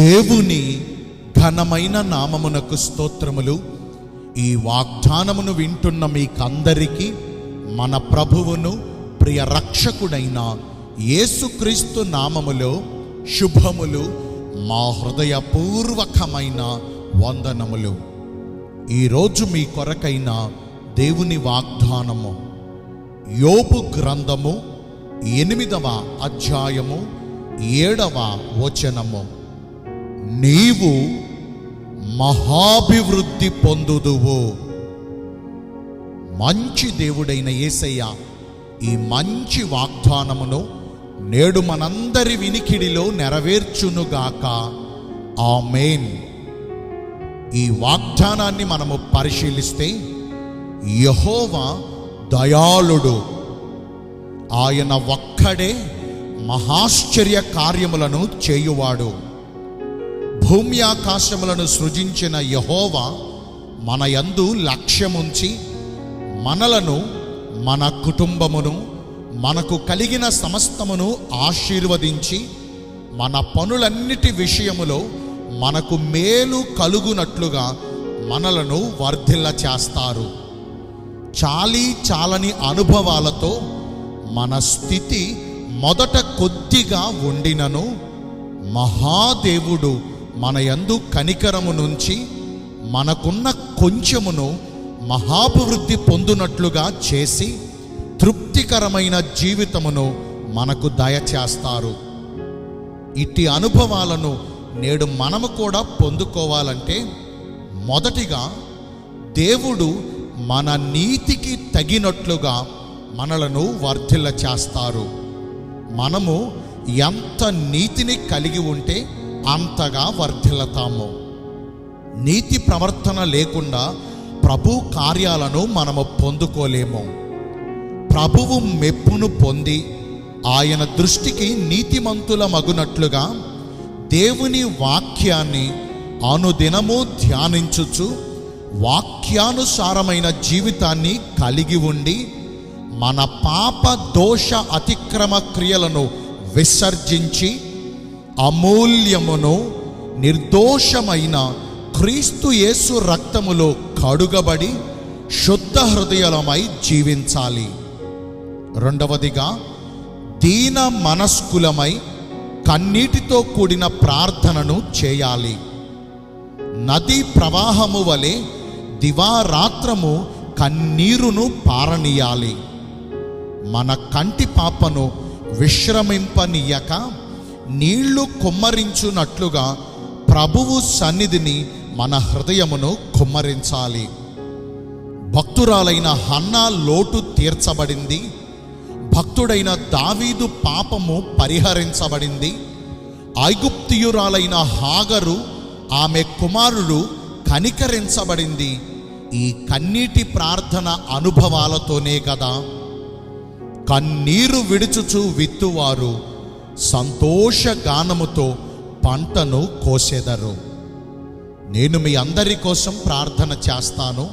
దేవుని ఘనమైన నామమునకు స్తోత్రములు. ఈ వాగ్దానమును వింటున్న మీకందరికీ మన ప్రభువును ప్రియ రక్షకుడైన యేసుక్రీస్తు నామములో శుభములు మా హృదయపూర్వకమైన వందనములు. ఈరోజు మీ కొరకైన దేవుని వాగ్దానము యోపు గ్రంథము ఎనిమిదవ అధ్యాయము ఏడవ వచనము. నీవు మహాభివృద్ధి పొందుదువు. మంచి దేవుడైన యేసయ్య ఈ మంచి వాగ్దానమును నేడు మనందరి వినికిడిలో నెరవేర్చునుగాక. ఆమెన్. ఈ వాగ్దానాన్ని మనము పరిశీలిస్తే యహోవా దయాళుడు. ఆయన ఒక్కడే మహాశ్చర్య కార్యములను చేయువాడు. భూమి ఆకాశములను సృజించిన యహోవా మన యందు లక్ష్యముంచి మనలను మన కుటుంబమును మనకు కలిగిన సమస్తమును ఆశీర్వదించి మన పనులన్నిటి విషయములో మనకు మేలు కలుగునట్లుగా మనలను వర్ధిల్ల చేస్తారు. చాలీ చాలని అనుభవాలతో మన స్థితి మొదట కొద్దిగా ఉండినను మహాదేవుడు మన యందు కనికరము నుంచి మనకున్న కొంచెమును మహాభివృద్ధి పొందునట్లుగా చేసి తృప్తికరమైన జీవితమును మనకు దయచేస్తారు. ఇట్టి అనుభవాలను నేడు మనము కూడా పొందుకోవాలంటే మొదటిగా దేవుడు మన నీతికి తగినట్లుగా మనలను వర్ధిల్ల చేస్తారు మనము ఎంత నీతిని కలిగి ఉంటే అంతగా వర్ధిల్లతాము. నీతి ప్రవర్తన లేకుండా ప్రభు కార్యాలను మనము పొందుకోలేము. ప్రభువు మెప్పును పొంది ఆయన దృష్టికి నీతిమంతుల మగునట్లుగా దేవుని వాక్యాన్ని అనుదినము ధ్యానించుచు వాక్యానుసారమైన జీవితాన్ని కలిగి ఉండి మన పాప దోష అతిక్రమ క్రియలను విసర్జించి అమూల్యమును నిర్దోషమైన క్రీస్తు యేసు రక్తములో కడుగబడి శుద్ధ హృదయలమై జీవించాలి. రెండవదిగా దీన మనస్కులమై కన్నీటితో కూడిన ప్రార్థనను చేయాలి. నదీ ప్రవాహము వలె దివారాత్రము కన్నీరును పారనీయాలి. మన కంటి పాపను విశ్రమింపనీయక నీళ్ళు కుమ్మరించునట్లుగా ప్రభువు సన్నిధిని మన హృదయమును కుమ్మరించాలి. భక్తురాలైన హన్నా లోటు తీర్చబడింది. భక్తుడైన దావీదు పాపము పరిహరించబడింది. ఐగుప్తియురాలైన హాగరు ఆమె కుమారుడు కనికరించబడింది. ఈ కన్నీటి ప్రార్థన అనుభవాలతోనే కదా కన్నీరు విడుచుచు విత్తువారు. సంతోష గానముతో పంటను కోసెదరు. నేను మీ అందరి కోసం ప్రార్థన చేస్తాను.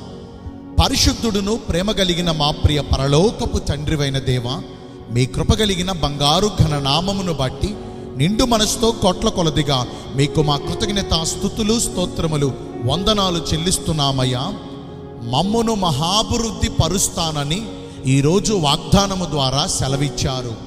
పరిశుద్ధుడును ప్రేమ కలిగిన మా ప్రియ పరలోకపు తండ్రివైన దేవ మీ కృప కలిగిన బంగారు ఘన నామమును బట్టి నిండు మనసుతో కొట్ల కొలదిగా మీకు మా కృతజ్ఞత స్థుతులు స్తోత్రములు వందనాలు చెల్లిస్తున్నామయ్యా. మమ్మును మహాభివృద్ధి పరుస్తానని ఈరోజు వాగ్దానము ద్వారా సెలవిచ్చారు.